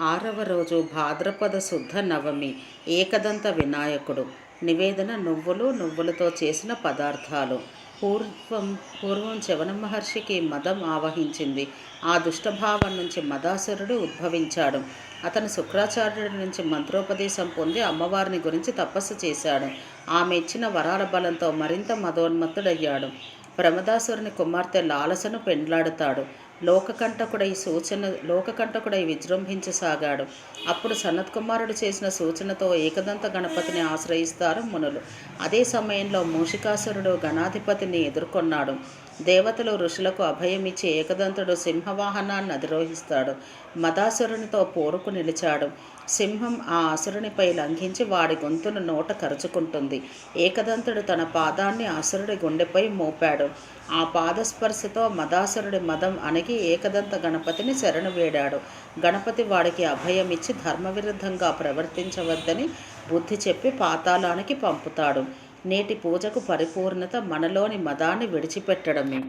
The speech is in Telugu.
ఆరవ రోజు భాద్రపద శుద్ధ నవమి ఏకదంత వినాయకుడు. నివేదన నువ్వులు నువ్వులతో చేసిన పదార్థాలు. పూర్వం పూర్వం చవన మహర్షికి మదం ఆవహించింది. ఆ దుష్టభావం నుంచి మదాసురుడు ఉద్భవించాడు. అతను శుక్రాచార్యుడి నుంచి మంత్రోపదేశం పొంది అమ్మవారిని గురించి తపస్సు చేశాడు. ఆమె ఇచ్చిన వరాల బలంతో మరింత మదోన్మత్తుడయ్యాడు. ప్రమదాసురుని కుమార్తె లాలసను పెండ్లాడుతాడు. లోకకంటకుడై సూచన లోకకంటకుడై విజృంభించసాగాడు. అప్పుడు సనత్ కుమారుడు చేసిన సూచనతో ఏకదంత గణపతిని ఆశ్రయిస్తారు మునులు. అదే సమయంలో మూషికాసురుడు గణాధిపతిని ఎదుర్కొన్నాడు. దేవతలు ఋషులకు అభయమిచ్చి ఏకదంతుడు సింహవాహనాన్ని అధిరోహిస్తాడు. మదాసురునితో పోరుకు నిలిచాడు. సింహం ఆ అసురునిపై లంఘించి వాడి గొంతును నోట కరుచుకుంటుంది. ఏకదంతుడు తన పాదాన్ని అసురుడి గుండెపై మోపాడు. ఆ పాదస్పర్శతో మదాసురుడి మదం అణగి ఏకదంత గణపతిని శరణు వేడాడు. గణపతి వాడికి అభయమిచ్చి ధర్మవిరుద్ధంగా ప్రవర్తించవద్దని బుద్ధి చెప్పి పాతాళానికి పంపుతాడు. నేటి పూజకు పరిపూర్ణత మనలోని మదాన్ని విడిచిపెట్టడమే.